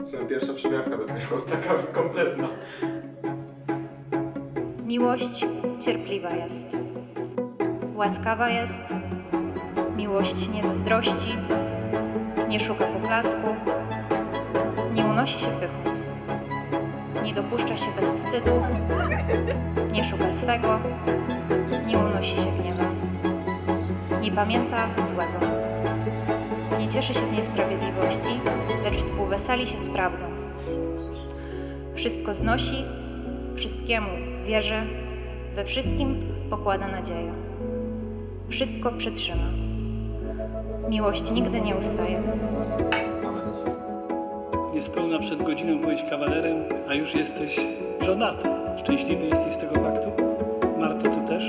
w sumie pierwsza przymiarka dopiero, taka kompletna. Miłość cierpliwa jest, łaskawa jest, miłość nie zazdrości, nie szuka poklasku, nie unosi się pychą, nie dopuszcza się bez wstydu, nie szuka swego, nie unosi się gniewem, nie pamięta złego, cieszy się z niesprawiedliwości, lecz współweseli się z prawdą. Wszystko znosi, wszystkiemu wierzy, we wszystkim pokłada nadzieję. Wszystko przetrzyma. Miłość nigdy nie ustaje. Niespełna przed godziną byłeś kawalerem, a już jesteś żonaty. Szczęśliwy jesteś z tego faktu? Marto, ty też?